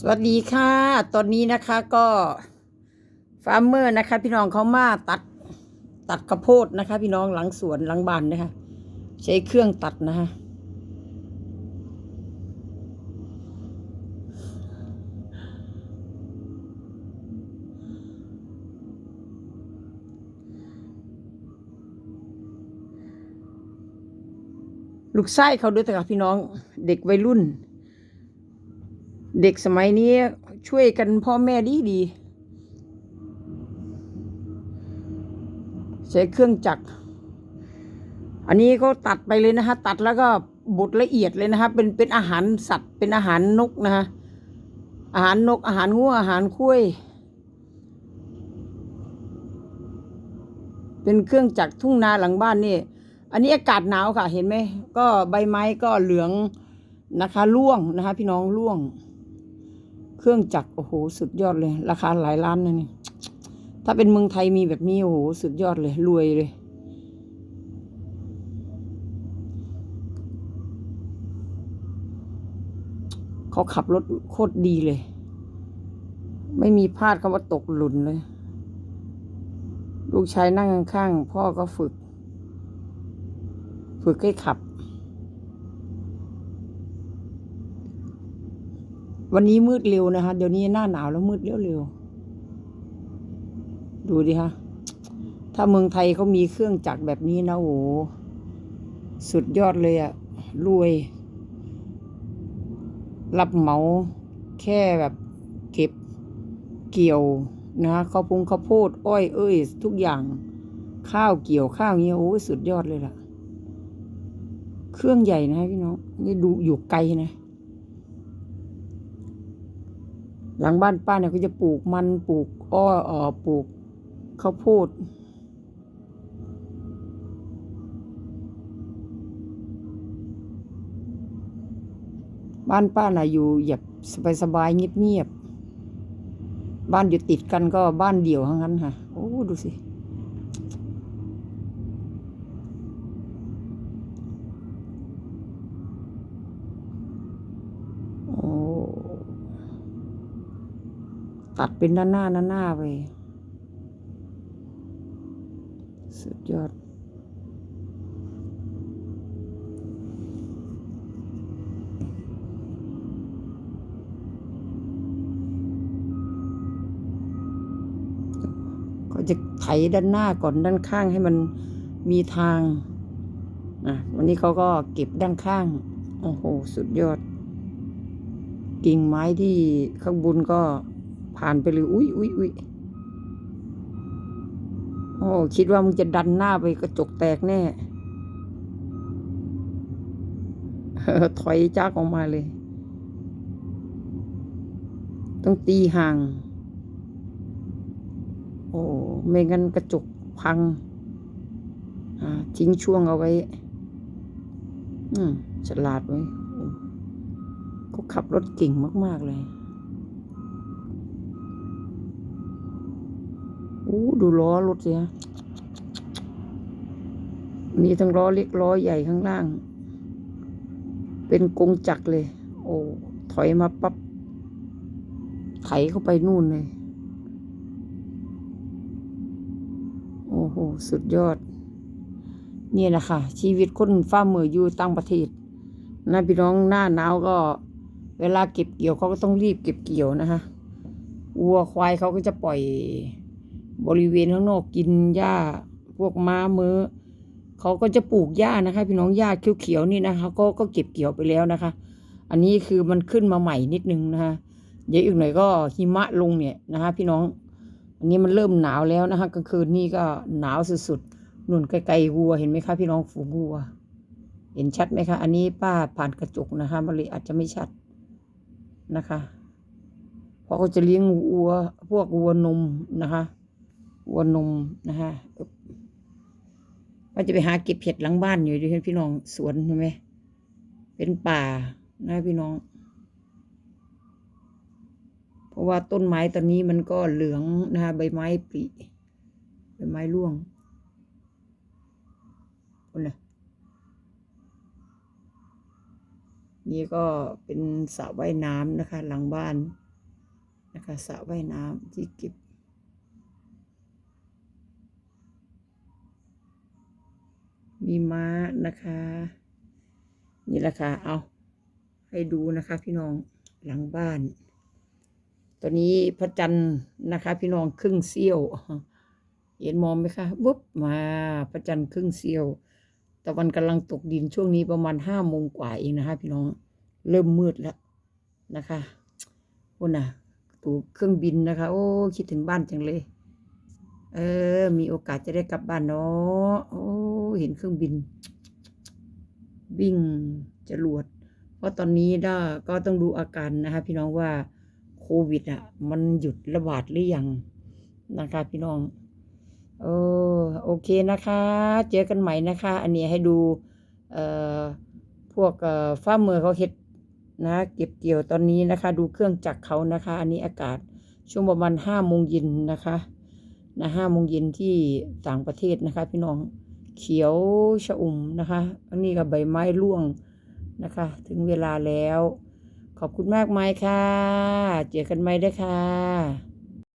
สวัสดีค่ะ ตอนนี้นะคะก็ฟาร์มเมอร์นะคะ พี่น้องเขามาตัดตัดข้าวโพดนะคะ พี่น้องหลังสวนหลังบ้านนะคะ ใช้เครื่องตัดนะคะลูกไส้เขาด้วยแต่ค่ะพี่น้องเด็กวัยรุ่น เด็กสมัยนี้ช่วยกันพ่อแม่ดีดี ใช้เครื่องจักร อันนี้ก็ตัดไปเลยนะคะ ตัดแล้วก็บดละเอียดเลยนะคะเป็นเป็นอาหารสัตว์เป็นอาหารนกนะคะอาหารนกอาหารงัวอาหารคุ้ยเป็นเครื่องจักรทุ่งนาหลังบ้านนี่ อันนี้อากาศหนาวค่ะเห็นไหมก็ใบไม้ก็เหลืองนะคะร่วงนะคะ พี่น้องร่วง เครื่องจักรโอ้โหสุดยอดเลย ราคาหลายล้านนะนี่ถ้าเป็นเมืองไทยมีแบบนี้โอ้โหสุดยอดเลย รวยเลย เขาขับรถโคตรดีเลย ไม่มีพลาดคำว่าตกหลุนเลย ลูกชายนั่งข้างๆพ่อก็ฝึก ฝึกให้ขับ วันนี้มืดเร็วนะคะ เดี๋ยวนี้หน้าหนาวแล้วมืดเร็วเร็วๆดูดิฮะถ้าเมืองไทยเขามีเครื่องจักรแบบนี้นะโอ้สุดยอดเลยอะรวย รับเหมาแค่แบบเก็บเกี่ยวนะข้าวพุงข้าวโพดอ้อยเอ้ย ทุกอย่างข้าวเกี่ยวข้าวเงี้ยโอ้สุดยอดเลยล่ะ เครื่องใหญ่นะพี่น้องนี่ดูอยู่ไกลนะ หลังบ้านป้าเนี่ยก็จะปลูกมันปลูกอ้อเออปลูกข้าวโพดบ้านป้าน่ะอยู่แบบสบายๆเงียบๆบ้านอยู่ติดกันก็บ้านเดี่ยวทั้งนั้นค่ะ โอ้ ดูสิ ตัดเป็นด้านหน้าด้านหน้าไป สุดยอด ก็จะไถด้านหน้าก่อนด้านข้างให้มันมีทาง อะ วันนี้เขาก็เก็บด้านข้าง โอ้โห สุดยอด กิ่งไม้ที่ข้างบนก็ ผ่านไปเลย อุ้ยอุ้ยอุ้ยโอ้คิดว่ามึงจะดันหน้าไปกระจกแตกแน่ถอยจ้ากออกมาเลย ต้องตีห่าง โอ้ไม่งั้นกระจกพังอ่าทิ้งช่วงเอาไว้ อืมฉลาดไว้เขาขับรถเก่งมาก ๆ เลยโอ้ดูล้อรถเสียมีทั้งล้อเล็กล้อใหญ่ข้างล่าง เป็นกงจักรเลย โอ้ถอยมาปับ๊บไถเข้าไปนู่นเลย โอ้โห สุดยอด นี่แหละค่ะ ชีวิตคนฟ้ามเมออยู่ต่างประเทศนะพี่น้องหน้าหนาวก็ เวลาเก็บเกี่ยวเขาก็ต้องรีบเก็บเกี่ยวนะคะวัวควายเขาก็จะปล่อย บริเวณข้างนอกกินหญ้าพวกม้ามือ้อเขาก็จะปลูกหญ้านะคะ พี่น้องหญ้าเขียวๆนี่นะคะก็ก็เก็บเกี่ยวไปแล้วนะคะ อันนี้คือมันขึ้นมาใหม่นิดนึงนะคะเดี๋ยวอีกหน่อยก็หิมะลงเนี่ยนะคะ พี่น้อง อันนี้มันเริ่มหนาวแล้วนะคะกลางคืนนี่ก็หนาวสุดๆนุ่นไกลๆวัวเห็นไหมคะ พี่น้องฝูงวัว เห็นชัดไหมคะ อันนี้ป้าผ่านกระจกนะคะมันเลยอาจจะไม่ชัดนะคะเพราะเขาจะเลี้ยงวัวพวกวัวนมนะคะ วัวนมนะคะว่าจะไปหาเก็บเห็ดหลังบ้านอยู่ดิพี่น้องสวนใช่ไหมเป็นป่านะพี่น้อง เพราะว่าต้นไม้ตอนนี้มันก็เหลืองนะคะใบไม้ปลิใบไม้ร่วงคนน่ะนี่ก็เป็นสระว่ายน้ำนะคะ หลังบ้านนะคะสระว่ายน้ำที่เก็บ มีม้านะคะ นี่แหละค่ะ เอา ให้ดูนะคะ พี่น้องหลังบ้าน ตอนนี้พระจันทร์นะคะ พี่น้องครึ่งเสี้ยว เห็นมองไหมคะบุ๊บมาพระจันทร์ครึ่งเสี้ยวตะวันกำลังตกดินช่วงนี้ประมาณห้าโมงกว่าเองนะคะ พี่น้องเริ่มมืดแล้วนะคะโอ้น่ะตูเครื่องบินนะคะ โอ้ คิดถึงบ้านจังเลย เออ มีโอกาสจะได้กลับบ้านเนาะโอ้เห็นเครื่องบิน วิ่งจรวด เพราะตอนนี้ด้าก็ต้องดูอาการนะคะ พี่น้องว่าโควิดอะ มันหยุดระบาดหรือยังนะคะพี่น้องเอโอเคนะคะ เจอกันใหม่นะคะ อันนี้ให้ดู เอ่อ พวกเอ่อฟ้าร์มเมอเขาเฮ็ดนะ เก็บเกี่ยวตอนนี้นะคะ ดูเครื่องจักรเขานะคะ อันนี้อากาศช่วงประมาณห้าโมงเย็นนะคะ นะห้าโมงเย็นที่ต่างประเทศนะคะ พี่น้องเขียวชะอุ่มนะคะอันนี้ก็ใบไม้ร่วงนะคะ ถึงเวลาแล้ว ขอบคุณมากมายค่ะ เจอกันใหม่ด้ค่ะ